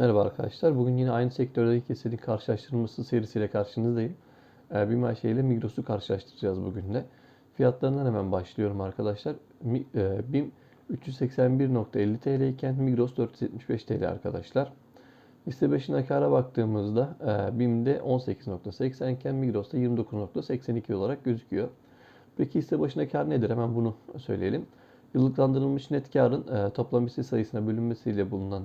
Merhaba arkadaşlar. Bugün yine aynı sektördeki hissenin karşılaştırılması serisiyle karşınızdayım. Ee, BİM ile Migros'u karşılaştıracağız bugün de. Fiyatlarından hemen başlıyorum arkadaşlar. E, BİM 381.50 TL iken Migros 475 TL arkadaşlar. Hisse başına kara baktığımızda e, BİM'de 18.80 iken Migros'ta 29.82 olarak gözüküyor. Peki hisse başına kar nedir? Hemen bunu söyleyelim. Yıllıklandırılmış net karın e, toplam hisse sayısına bölünmesiyle bulunan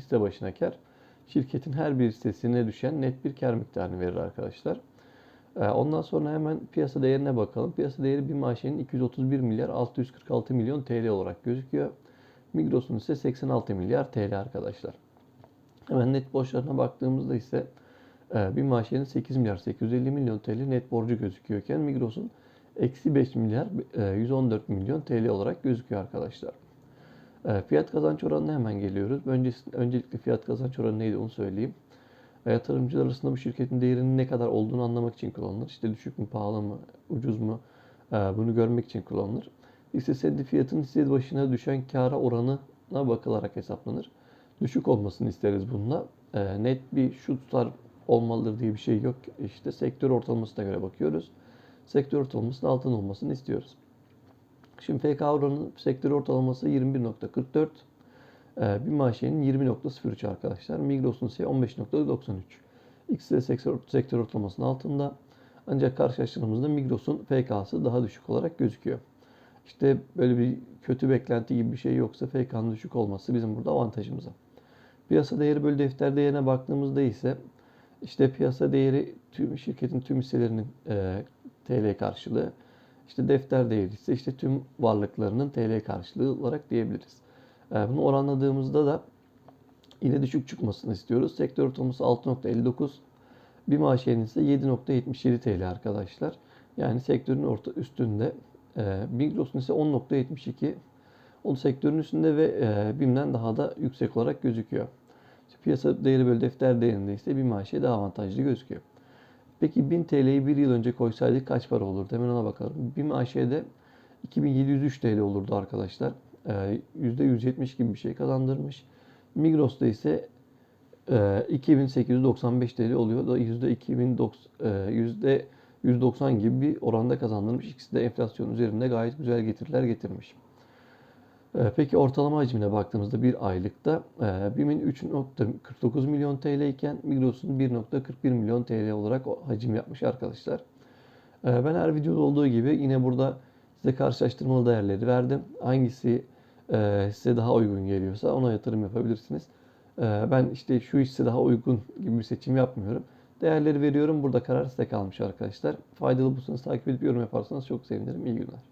hisse başına kar şirketin her bir hissesine düşen net bir kar miktarını verir arkadaşlar. E, ondan sonra hemen piyasa değerine bakalım. Piyasa değeri bir maaşının 231 milyar 646 milyon TL olarak gözüküyor. Migros'un ise 86 milyar TL arkadaşlar. Hemen net borçlarına baktığımızda ise e, bir maaşının 8 milyar 850 milyon TL net borcu gözüküyorken Migros'un eksi 5 milyar e, 114 milyon TL olarak gözüküyor arkadaşlar. E, Fiyat kazanç oranına hemen geliyoruz. Öncesi, öncelikle fiyat kazanç oranı neydi onu söyleyeyim. E, Yatırımcılar arasında bu şirketin değerinin ne kadar olduğunu anlamak için kullanılır. İşte düşük mü, pahalı mı, ucuz mu e, bunu görmek için kullanılır. Hisse senedi fiyatın hisse başına düşen kâra oranına bakılarak hesaplanır. Düşük olmasını isteriz bununla. E, Net bir şu tutar olmalıdır diye bir şey yok. İşte sektör ortalamasına göre bakıyoruz. Sektör ortalamasının altın olmasını istiyoruz. Şimdi FK oranının sektör ortalaması 21.44. Ee, bir maaşenin 20.03 arkadaşlar. Migros'un ise 15.93. İkisi de sektör, sektör ortalamasının altında. Ancak karşılaştırdığımızda Migros'un FK'sı daha düşük olarak gözüküyor. İşte böyle bir kötü beklenti gibi bir şey yoksa FK'nın düşük olması bizim burada avantajımıza. Piyasa değeri bölü defter değerine baktığımızda ise işte piyasa değeri tüm şirketin tüm hisselerinin e, TL karşılığı. İşte defter değeri ise işte tüm varlıklarının TL karşılığı olarak diyebiliriz. E, bunu oranladığımızda da yine düşük çıkmasını istiyoruz. Sektör ortalaması 6.59. Bir maaş ise 7.77 TL arkadaşlar. Yani sektörün orta üstünde. E, Migros'un ise 10.72. O sektörün üstünde ve e, BİM'den daha da yüksek olarak gözüküyor. Piyasa değeri bölü defter değerinde ise bir maaşe daha avantajlı gözüküyor. Peki 1000 TL'yi bir yıl önce koysaydık kaç para olurdu? Hemen ona bakalım. BİM AŞ'de 2703 TL olurdu arkadaşlar. Ee, %170 gibi bir şey kazandırmış. Migros'ta ise e, 2895 TL oluyor. Da %2090, %190 gibi bir oranda kazandırmış. İkisi de enflasyon üzerinde gayet güzel getiriler getirmiş. Ee, Peki ortalama hacmine baktığımızda bir aylıkta e, BİM'in 3.49 milyon TL iken Migros'un 1.41 milyon TL olarak hacim yapmış arkadaşlar. Ee, Ben her videoda olduğu gibi yine burada size karşılaştırmalı değerleri verdim. Hangisi e, size daha uygun geliyorsa ona yatırım yapabilirsiniz. Ee, Ben işte şu hisse daha uygun gibi bir seçim yapmıyorum. Değerleri veriyorum. Burada karar size kalmış arkadaşlar. Faydalı bulsanız takip edip yorum yaparsanız çok sevinirim. İyi günler.